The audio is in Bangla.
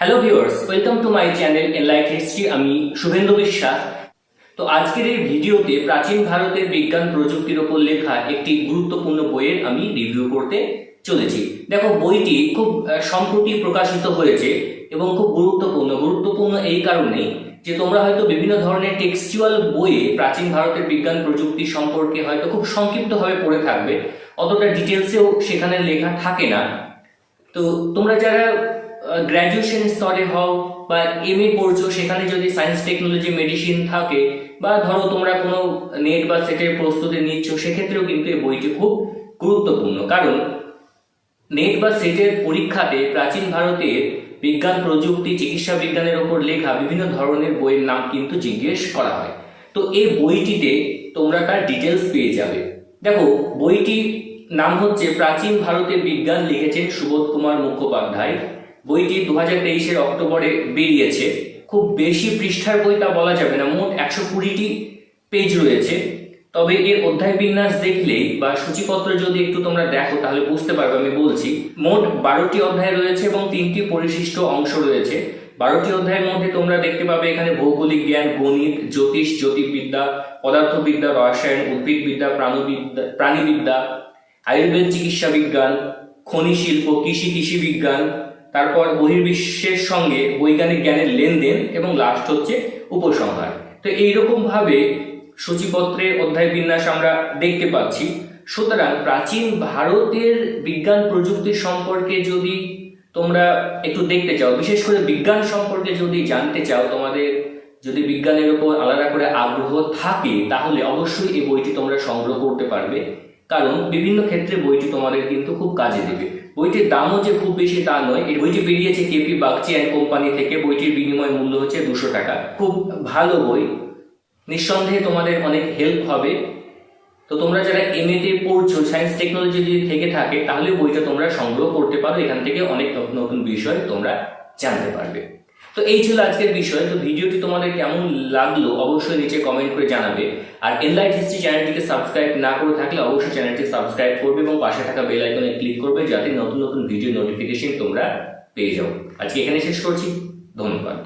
Hello viewers welcome to my channel Enlight History আমি শুভেন্দু বিশ্বাস। তো আজকের এই ভিডিওতে প্রাচীন ভারতের বিজ্ঞান প্রযুক্তির ওপর লেখা একটি গুরুত্বপূর্ণ বইয়ের আমি রিভিউ করতে চলেছি। দেখো, বইটি খুব সম্প্রতি প্রকাশিত হয়েছে এবং খুব গুরুত্বপূর্ণ। গুরুত্বপূর্ণ এই কারণেই যে তোমরা হয়তো বিভিন্ন ধরনের টেক্সচুয়াল বইয়ে প্রাচীন ভারতের বিজ্ঞান প্রযুক্তি সম্পর্কে হয়তো খুব সংক্ষিপ্তভাবে পড়ে থাকবে। অতটা ডিটেলসেও সেখানে লেখা থাকে না। তো তোমরা যারা গ্র্যাজুয়েশন স্তরে হও বা এম এ পড়ছো, সেখানে যদি সায়েন্স টেকনোলজি মেডিসিন থাকে বা ধরো তোমরা কোনো নেট বা সেটের প্রস্তুতি নিচ্ছ, সেক্ষেত্রেও কিন্তু এই বইটি খুব গুরুত্বপূর্ণ। কারণ নেট বা সেটের পরীক্ষাতে প্রাচীন ভারতের বিজ্ঞান, প্রযুক্তি, চিকিৎসা বিজ্ঞানের ওপর লেখা বিভিন্ন ধরনের বইয়ের নাম কিন্তু জিজ্ঞেস করা হয়। তো এই বইটিতে তোমরা তার ডিটেলস পেয়ে যাবে। দেখো বইটি নাম হচ্ছে প্রাচীন ভারতের বিজ্ঞান লিখেছেন সুবোধ কুমার মুখোপাধ্যায়। বইটি দু হাজার তেইশের অক্টোবরে বেরিয়েছে। খুব বেশি পৃষ্ঠার বই তা বলা যাবে না, মোট একশো কুড়িটি পেজ রয়েছে। তবে এর অধ্যায় বিন্যাস দেখলেই বা সূচিপত্র যদি একটু তোমরা দেখো তাহলে বুঝতে পারবে, আমি বলছি। মোট বারোটি অধ্যায় রয়েছে এবং তিনটি পরিশিষ্ট অংশ রয়েছে। বারোটি অধ্যায়ের মধ্যে তোমরা দেখতে পাবে এখানে ভৌগোলিক জ্ঞান, গণিত, জ্যোতিষ, জ্যোতির্বিদ্যা, পদার্থবিদ্যা, রসায়ন, উদ্ভিদবিদ্যা, প্রাণবিদ্যা, প্রাণীবিদ্যা, আয়ুর্বেদ চিকিৎসা বিজ্ঞান খনি শিল্প কৃষি কৃষি বিজ্ঞান তারপর বহির্বিশ্বের সঙ্গে বৈজ্ঞানিক জ্ঞানের লেনদেন এবং লাস্ট হচ্ছে উপসংহার। তো এইরকম ভাবে সূচিপত্রের অধ্যায় বিন্যাস আমরা দেখতে পাচ্ছি। সুতরাং প্রাচীন ভারতের বিজ্ঞান প্রযুক্তি সম্পর্কে যদি তোমরা একটু দেখতে চাও, বিশেষ করে বিজ্ঞান সম্পর্কে যদি জানতে চাও, তোমাদের যদি বিজ্ঞানের উপর আলাদা করে আগ্রহ থাকে, তাহলে অবশ্যই এই বইটি তোমরা সংগ্রহ করতে পারবে। কারণ বিভিন্ন ক্ষেত্রে বইটি তোমাদের কিন্তু খুব কাজে দেবে। বইটির দামও যে খুব বেশি তা নয়। এই বইটি বেরিয়েছে কেপি বাগচি অ্যান্ড কোম্পানি থেকে। বইটির বিনিময় মূল্য হচ্ছে দুশো টাকা। খুব ভালো বই। নিঃসন্দেহে তোমাদের অনেক হেল্প হবে। তো তোমরা যারা এম তে পড়ছো সায়েন্স টেকনোলজি যদি থেকে থাকে তাহলে বইটা তোমরা সংগ্রহ করতে পারো। এখান থেকে অনেক নতুন নতুন বিষয় তোমরা জানতে পারবে। তো এই ছিল আজকের বিষয়। তো ভিডিওটি তোমাদের কেমন লাগল অবশ্যই নিচে কমেন্ট করে জানাবে। আর এনলাইট হিস্ট্রি চ্যানেলটিকে সাবস্ক্রাইব না করে থাকলে অবশ্যই চ্যানেলটি সাবস্ক্রাইব করবে এবং পাশে থাকা বেল আইকনে ক্লিক করবে যাতে নতুন নতুন ভিডিও নোটিফিকেশন তোমরা পেয়ে যাও। আজকে এখানে শেষ করছি। ধন্যবাদ।